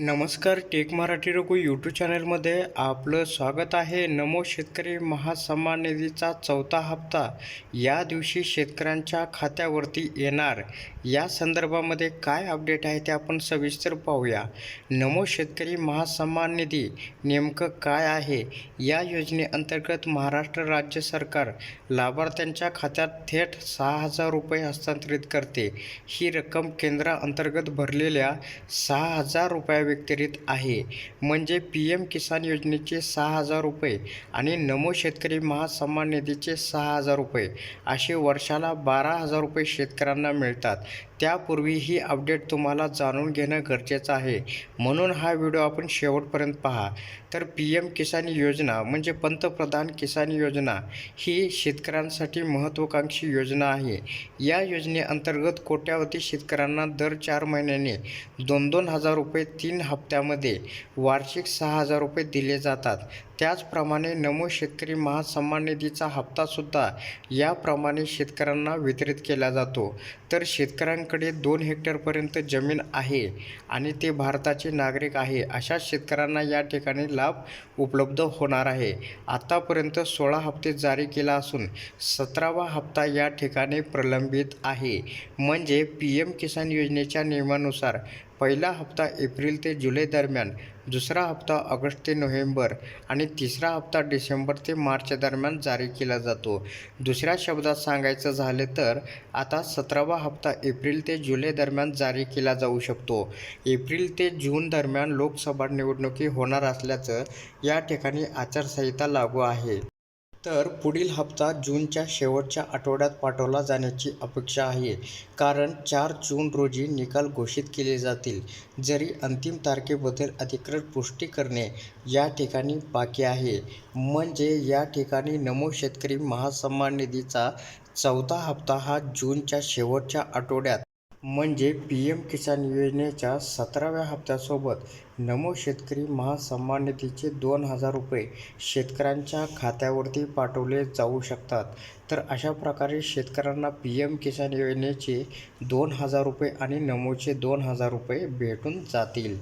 नमस्कार take Marathi Raghu YouTube चॅनलमध्ये आपलं स्वागत आहे. नमो शेतकरी महासन्मान निधीचा चौथा हप्ता या दिवशी शेतकऱ्यांच्या खात्यावरती येणार. या संदर्भामध्ये काय अपडेट आहे ते आपण सविस्तर पाहूया. नमो शेतकरी महासन्मान निधी नेमकं काय आहे? या योजनेअंतर्गत महाराष्ट्र राज्य सरकार लाभार्थ्यांच्या खात्यात थेट सहा हजार रुपये हस्तांतरित करते. ही रक्कम केंद्राअंतर्गत भरलेल्या सहा हजार रुपया व्यतिरिक्त आहे. म्हणजे पी एम किसान योजनेचे सहा हजार रुपये आणि नमो शेतकरी महासन्मान निधीचे सहा हजार रुपये असे वर्षाला बारा हजार रुपये शेतकऱ्यांना मिळतात. त्यापूर्वी ही अपडेट तुम्हाला जाणून घेणं गरजेचं आहे. म्हणून हा व्हिडिओ आपण शेवटपर्यंत पहा. तर पी एम किसान योजना म्हणजे पंतप्रधान किसान योजना ही शेतकऱ्यांसाठी महत्त्वाकांक्षी योजना आहे. या योजनेअंतर्गत कोट्यावधी शेतकऱ्यांना दर चार महिन्याने दोन दोन हजार रुपये तीन तीन हप्त्यामध्ये वार्षिक सहा हजार रुपये दिले जातात. त्याचप्रमाणे नमो शेतकरी महासन्मान निधीचा हप्तासुद्धा याप्रमाणे शेतकऱ्यांना वितरित केला जातो. तर शेतकऱ्यांकडे दोन हेक्टरपर्यंत जमीन आहे आणि ते भारताचे नागरिक आहे अशा शेतकऱ्यांना या ठिकाणी लाभ उपलब्ध होणार आहे. आतापर्यंत सोळा हप्ते जारी केला असून सतरावा हप्ता या ठिकाणी प्रलंबित आहे. म्हणजे पी एम किसान योजनेच्या नियमानुसार पहिला हप्ता एप्रिल ते जुलै दरम्यान दुसरा हप्ता ऑगस्ट ते नोव्हेंबर आणि तिसरा हप्ता डिसेंबर ते मार्च दरम्यान जारी केला जातो. दुसऱ्या शब्दात सांगायचं झाले तर आता सतरावा हप्ता एप्रिल ते जुलै दरम्यान जारी केला जाऊ शकतो. एप्रिल ते जून दरम्यान लोकसभा निवडणुकी होणार असल्याचं या ठिकाणी आचारसंहिता लागू आहे. तर पुढील हप्ता जूनच्या शेवटच्या आठवड्यात पाठवला जाण्याची अपेक्षा आहे. कारण चार जून रोजी निकाल घोषित केले जातील. जरी अंतिम तारखेबद्दल अधिकृत पुष्टी करणे या ठिकाणी बाकी आहे. म्हणजे या ठिकाणी नमो शेतकरी महासन्मान निधीचा चौथा हप्ता हा जूनच्या शेवटच्या आठवड्यात म्हणजे पी एम किसान योजनेच्या सतराव्या हप्त्यासोबत नमो शेतकरी महासन्मान निधीचे दोन हजार रुपये शेतकऱ्यांच्या खात्यावरती पाठवले जाऊ शकतात. तर अशा प्रकारे शेतकऱ्यांना पी एम किसान योजनेचे दोन हजार रुपये आणि नमोचे दोन हजार रुपये भेटून जातील.